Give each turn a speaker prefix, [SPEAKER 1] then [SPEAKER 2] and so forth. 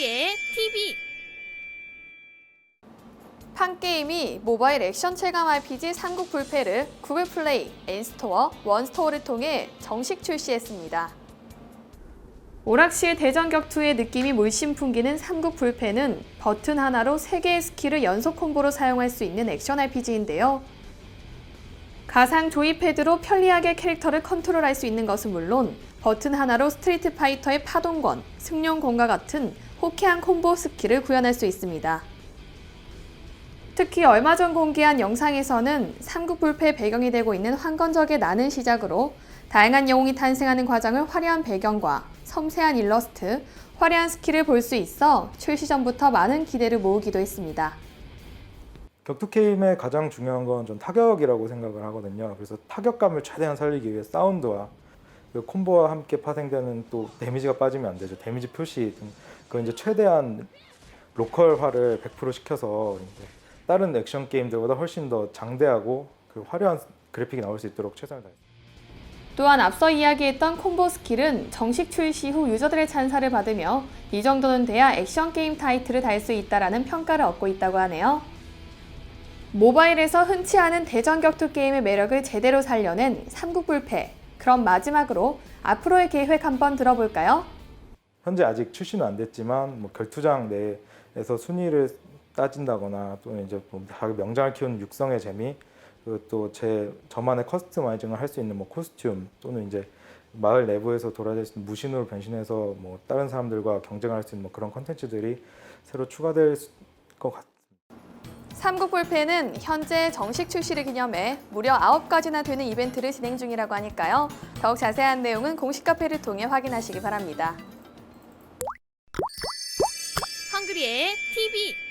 [SPEAKER 1] 한글이의 TV
[SPEAKER 2] 판게임이 모바일 액션 체감 RPG 삼국 불패를 구글 플레이, 앤스토어, 원스토어를 통해 정식 출시했습니다. 오락실 대전 격투의 느낌이 물씬 풍기는 삼국 불패는 버튼 하나로 3개의 스킬을 연속 콤보로 사용할 수 있는 액션 RPG인데요. 가상 조이패드로 편리하게 캐릭터를 컨트롤할 수 있는 것은 물론 버튼 하나로 스트리트 파이터의 파동권, 승용권과 같은 호쾌한 콤보 스킬을 구현할 수 있습니다. 특히 얼마 전 공개한 영상에서는 삼국 불패 배경이 되고 있는 황건적의 나는 시작으로 다양한 영웅이 탄생하는 과정을 화려한 배경과 섬세한 일러스트, 화려한 스킬을 볼 수 있어 출시 전부터 많은 기대를 모으기도 했습니다.
[SPEAKER 3] 격투 게임의 가장 중요한 건좀 타격이라고 생각을 하거든요. 그래서 타격감을 최대한 살리기 위해 사운드와 그 콤보와 함께 파생되는 또 데미지가 빠지면 안 되죠. 데미지 표시 등 그걸 이제 최대한 로컬화를 100% 시켜서 다른 액션 게임들보다 훨씬 더 장대하고 그 화려한 그래픽이 나올 수 있도록 최선을 다했습니다.
[SPEAKER 2] 또한 앞서 이야기했던 콤보 스킬은 정식 출시 후 유저들의 찬사를 받으며 이 정도는 돼야 액션 게임 타이틀을 달 수 있다라는 평가를 얻고 있다고 하네요. 모바일에서 흔치 않은 대전 격투 게임의 매력을 제대로 살려낸 삼국불패. 그럼 마지막으로 앞으로의 계획 한번 들어볼까요?
[SPEAKER 3] 현재 아직 출시는 안 됐지만 뭐 결투장 내에서 순위를 따진다거나 또는 이제 뭐 명장을 키우는 육성의 재미 또 제 저만의 커스터마이징을 할 수 있는 뭐 코스튬 또는 이제 마을 내부에서 돌아다닐 수 있는 무신으로 변신해서 뭐 다른 사람들과 경쟁할 수 있는 뭐 그런 컨텐츠들이 새로 추가될 것 같습니다.
[SPEAKER 2] 삼국불패는 현재 정식 출시를 기념해 무려 9가지나 되는 이벤트를 진행 중이라고 하니까요. 더욱 자세한 내용은 공식 카페를 통해 확인하시기 바랍니다.
[SPEAKER 1] 한글이의 TV